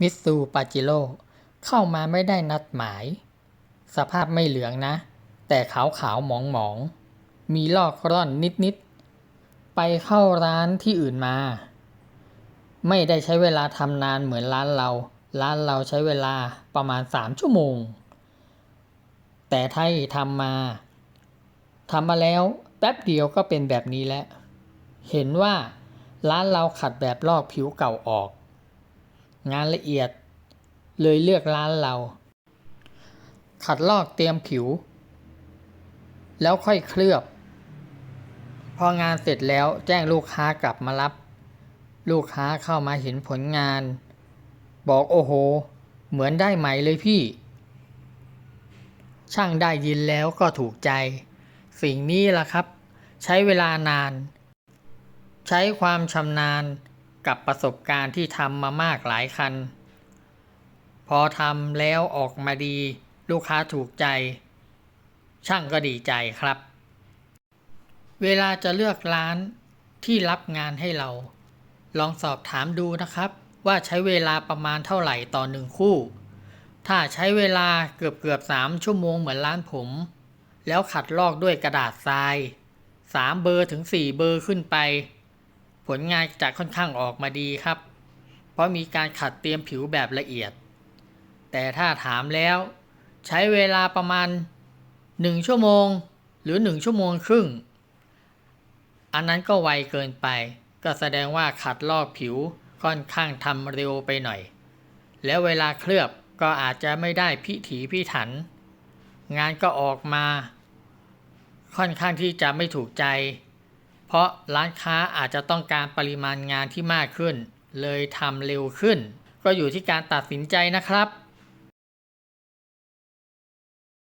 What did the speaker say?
มิตซูปาจิโร่เข้ามาไม่ได้นัดหมาย สภาพไม่เหลืองนะ แต่ขาวขาวหมองหมองๆมีลอกร่อนนิดนิดๆไปเข้าร้านที่อื่นมา ไม่ได้ใช้เวลาทำนานเหมือนร้านเรา ร้านเราใช้เวลาประมาณสามชั่วโมง แต่ไทยทำมาทำมาแล้วแป๊บเดียวก็เป็นแบบนี้แล้ว เห็นว่าร้านเราขัดแบบลอกผิวเก่าออก งานละเอียด เลยเลือกร้านเรา ขัดลอกเตรียมผิว แล้วค่อยเคลือบ พองานเสร็จแล้วแจ้งลูกค้ากลับมารับ ลูกค้าเข้ามาเห็นผลงาน บอกโอ้โห เหมือนได้ใหม่เลยพี่ ช่างได้ยินแล้วก็ถูกใจ สิ่งนี้ล่ะครับ ใช้เวลานาน ใช้ความชำนาญ กับประสบการณ์ที่ทำมามากหลายคัน พอทำแล้วออกมาดี ลูกค้าถูกใจ ช่างก็ดีใจครับ เวลาจะเลือกร้านที่รับงานให้เรา ลองสอบถามดูนะครับ ว่าใช้เวลาประมาณเท่าไหร่ต่อหนึ่งคู่ ถ้าใช้เวลาเกือบเกือบสามชั่วโมงเหมือนร้านผม แล้วขัดลอกด้วยกระดาษทรายสามเบอร์ถึงสี่เบอร์ขึ้นไป ผลงานจะค่อนข้างออกมาดีครับ เพราะมีการขัดเตรียมผิวแบบละเอียด แต่ถ้าถามแล้ว ใช้เวลาประมาณ 1 ชั่วโมง หรือ 1 ชั่วโมงครึ่ง อันนั้นก็ไวเกินไป ก็แสดงว่าขัดลอกผิวค่อนข้างทำเร็วไปหน่อย แล้วเวลาเคลือบก็อาจจะไม่ได้พิถีพิถัน งานก็ออกมา ค่อนข้างที่จะไม่ถูกใจ เพราะร้านค้าอาจจะต้องการปริมาณงานที่มากขึ้น เลยทำเร็วขึ้น ก็อยู่ที่การตัดสินใจนะครับ